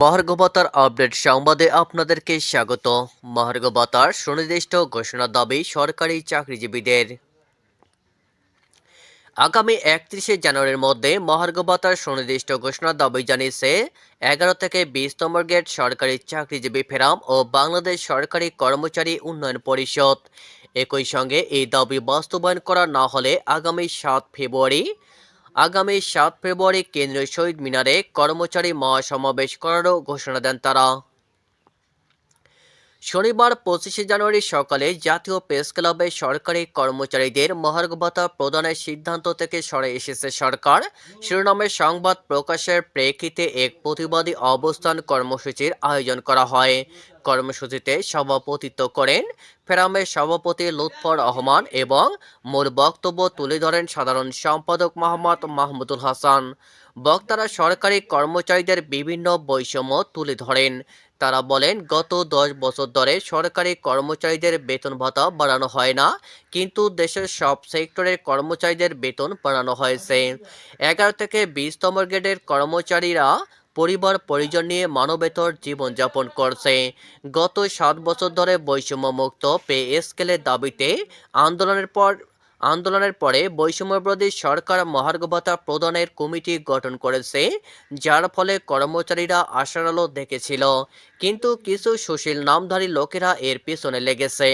মহার্ঘবতার update সংবাদে আপনাদেরকে স্বাগত। মহার্ঘবতার সুনির্দিষ্ট ঘোষণা দাবি সরকারি চাকরিজীবীদের। আগামী একত্রিশে জানুয়ারির মধ্যে মহার্ঘবতার সুনির্দিষ্ট ঘোষণা দাবি জানিয়েছে, এগারো থেকে বিশতম গেট সরকারি চাকরিজীবী ফেরাম ও বাংলাদেশ সরকারি কর্মচারী উন্নয়ন পরিষদ। একই সঙ্গে এই দাবি বাস্তবায়ন করা না হলে আগামী সাত ফেব্রুয়ারি আগামী সাত ফেব্রুয়ারি কেন্দ্রীয় শহীদ মিনারে কর্মচারী মহাসমাবেশ করারও ঘোষণা দেন তারা। শনিবার পঁচিশে জানুয়ারি সকালে জাতীয় প্রেস ক্লাবে সরকারি কর্মচারীদের মহার্ঘ ভাতা প্রদানের সিদ্ধান্ত থেকে সরে এসেছে সরকার। শিরোনামের সংবাদ প্রকাশের প্রেক্ষিতে এক প্রতিবাদী অবস্থান কর্মসূচির আয়োজন করা হয়। কর্মসূচিতে সভাপতিত্ব করেন ফেরামের সভাপতি লুৎফর রহমান এবং মূল বক্তব্য তুলে ধরেন সাধারণ সম্পাদক মোহাম্মদ মাহমুদুল হাসান। বক্তারা সরকারি কর্মচারীদের বিভিন্ন বৈষম্য তুলে ধরেন। তারা বলেন, গত দশ বছর ধরে সরকারি কর্মচারীদের বেতন ভাতা বাড়ানো হয় না, কিন্তু দেশের সব সেক্টরের কর্মচারীদের বেতন বাড়ানো হয়েছে। এগারো থেকে বিশতম গ্রেডের কর্মচারীরা পরিবার পরিজন নিয়ে মানবেতর জীবনযাপন করছে। গত সাত বছর ধরে বৈষম্যমুক্ত পে স্কেলের দাবিতে আন্দোলনের পর, আন্দোলনের পরে বৈষম্যবিরোধী সরকার মহার্ঘ ভাতা প্রদানের কমিটি গঠন করেছে, যার ফলে কর্মচারীরা আশার আলো দেখেছিল। কিন্তু কিছু সুশীল নামধারী লোকেরা এর পিছনে লেগেছে,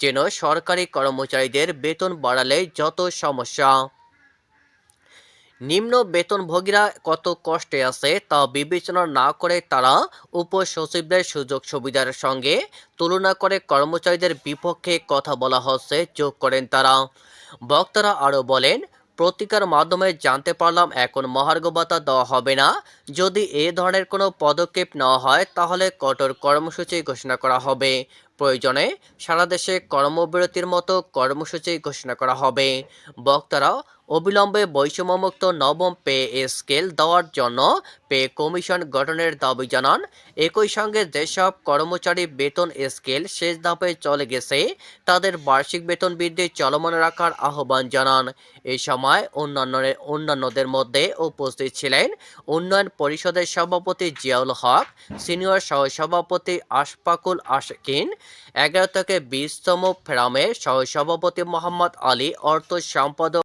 যেন সরকারি কর্মচারীদের বেতন বাড়ালে যত সমস্যা। নিম্ন বেতনভোগীরা কত কষ্টে আছে তা বিবেচনা না করে তারা উপসচিবদের সুযোগ সুবিধার সঙ্গে তুলনা করে কর্মচারীদের বিপক্ষে কথা বলা হচ্ছে। যোগ করেন তারা। বক্তারা আরও বলেন, প্রতিকার মাধ্যমে জানতে পারলাম এখন মহার্ঘ ভাতা দেওয়া হবে না। যদি এ ধরনের কোনো পদক্ষেপ নেওয়া হয়, তাহলে কঠোর কর্মসূচি ঘোষণা করা হবে। প্রয়োজনে সারা দেশে কর্মবিরতির মতো কর্মসূচি ঘোষণা করা হবে। বক্তারা অবিলম্বে বৈষম্যমুক্ত নবম পে স্কেল দেওয়ার জন্য পে কমিশন গঠনের দাবি জানান। একই সঙ্গে যেসব কর্মচারী বেতন স্কেল শেষ ধাপে চলে গেছে, তাদের বার্ষিক বেতন বৃদ্ধি চলমান রাখার আহ্বান জানান। এই সময় অন্যান্য অন্যান্যদের মধ্যে উপস্থিত ছিলেন উন্নয়ন পরিষদের সভাপতি জিয়াউল হক, সিনিয়র সহসভাপতি আশফাকুল আশকিন এগারো থেকে বিশতম ফেরামের সহসভাপতি মোহাম্মদ আলী অর্থ সম্পাদক